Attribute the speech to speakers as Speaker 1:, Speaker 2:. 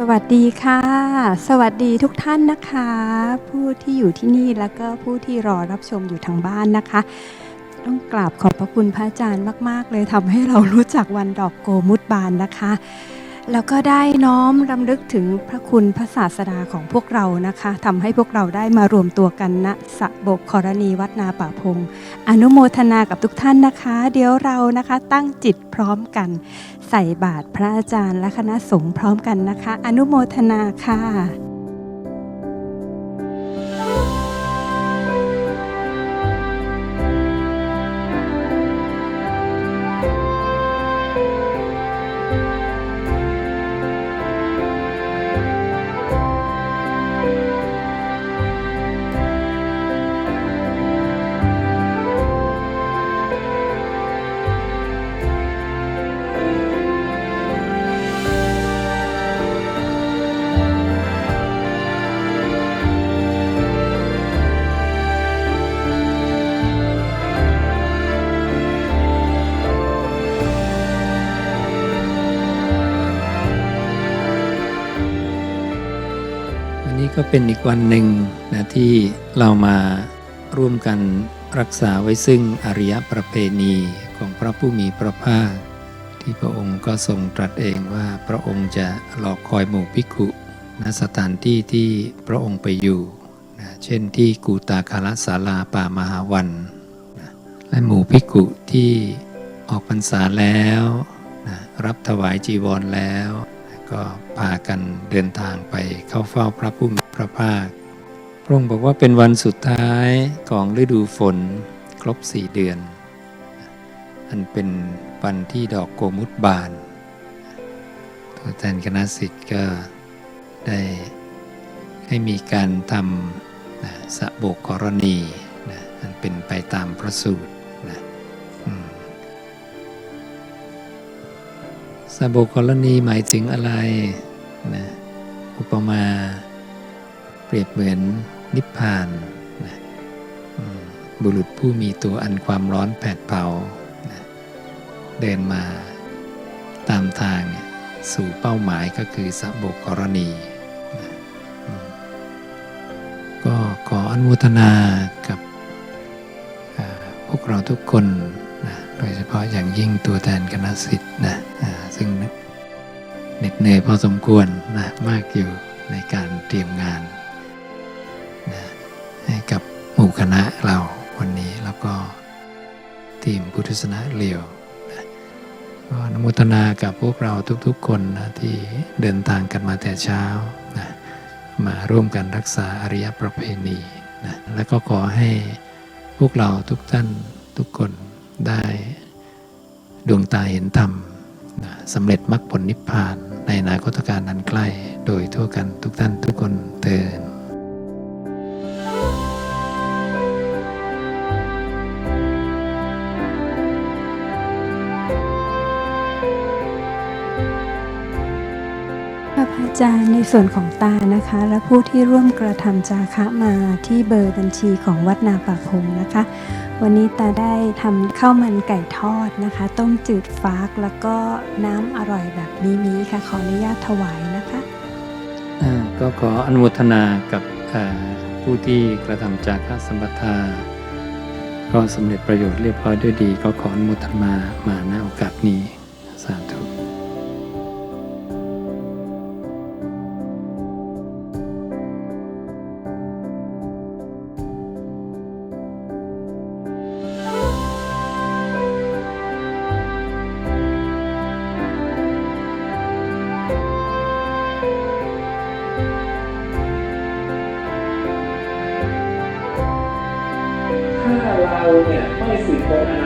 Speaker 1: สวัสดีค่ะ สวัสดีทุกท่านนะคะ ผู้ที่อยู่ที่นี่แล้วก็ผู้ที่รอรับชมอยู่ทางบ้านนะคะ ต้องกราบขอบพระคุณพระอาจารย์มาก ๆ เลยทำให้เรารู้จักวันดอกโกมุตบานนะคะ แล้วก็ได้น้อมรำลึกถึงพระคุณพระศาสดาของพวกเรานะคะทำให้พวกเราได้มารวมตัวกันณสะบกครณีวัดนาป่าพง อนุโมทนากับทุกท่านนะคะ เดี๋ยวเรานะคะตั้งจิตพร้อมกัน ใส่บาตรพระอาจารย์และคณะสงฆ์พร้อมกันนะคะ อนุโมทนาค่ะ
Speaker 2: นี้ก็เป็นอีกวันหนึ่งนะที่เรามาร่วมกันรักษาไว้ซึ่งอริยประเพณีของพระผู้มีพระภาค ที่พระองค์ก็ทรงตรัสเองว่าพระองค์จะหลอกคอยหมู่ภิกขุณสถานที่ที่พระองค์ไปอยู่นะเช่นที่กูตาคาลสาลาป่ามหาวันนะและหมู่ภิกขุที่ออกพรรษาแล้วนะรับถวายจีวรแล้ว ก็พากันเดินทางไปเข้าเฝ้าพระผู้มีพระภาค พระองค์บอกว่าเป็นวันสุดท้ายของฤดูฝนครบสี่เดือน อันเป็นวันที่ดอกโกมุตบานตัวแทนคณะสิทธิ์ก็ได้ให้มีการทำนะสะโบกกรณีนะอันเป็นไปตามพระสูตรนะ สาโบกรณีหมายถึงอะไรนะอุปมา เปรียบเหมือนนิพพานนะบุรุษผู้มีตัวอันความร้อนแผดเผานะเดินมาตามทางสู่เป้าหมายก็คือสาโบกรณีนะก็ขออนุโมทนากับพวกเราทุกคน โดยเฉพาะอย่างยิ่งตัวแทนคณะสิทธิ์นะซึ่งเหน็ดเหนื่อยพอสมควรนะมากอยู่ในการเตรียมงานนะให้กับหมู่คณะเราวันนี้แล้วก็ทีมพุทธศาสนาเลียวนะก็อนุโมทนากับพวกเราทุกๆคนนะที่เดินทางกันมาแต่เช้านะมาร่วมกันรักษาอริยประเพณีนะแล้วก็ขอให้พวกเราทุกท่านทุกคน ได้ดวงตาเห็นธรรมสำเร็จมรรคผลนิพพาน ในอนาคตการนั้นใกล้ โดยทั่วกันทุกท่านทุกคนเตือน
Speaker 1: พระอาจารย์ในส่วนของตานะคะ และผู้ที่ร่วมกระทำจาคะมาที่เบอร์บัญชีของวัดนาป่าพงนะคะ วันนี้ตาได้ทำข้าวมันไก่ทอดนะคะ ต้มจืดฟากแล้วก็น้ำอร่อยแบบนี้ค่ะ ขออนุญาตถวายนะคะ
Speaker 2: ก็ขออนุโมทนากับผู้ที่กระทำจากสัมปทา ก็สำเร็จประโยชน์เรียบร้อยด้วยดี ก็ขออนุโมทนามาณโอกาสนี้สาธุ
Speaker 3: เนี่ยไม่สืบค้นอนา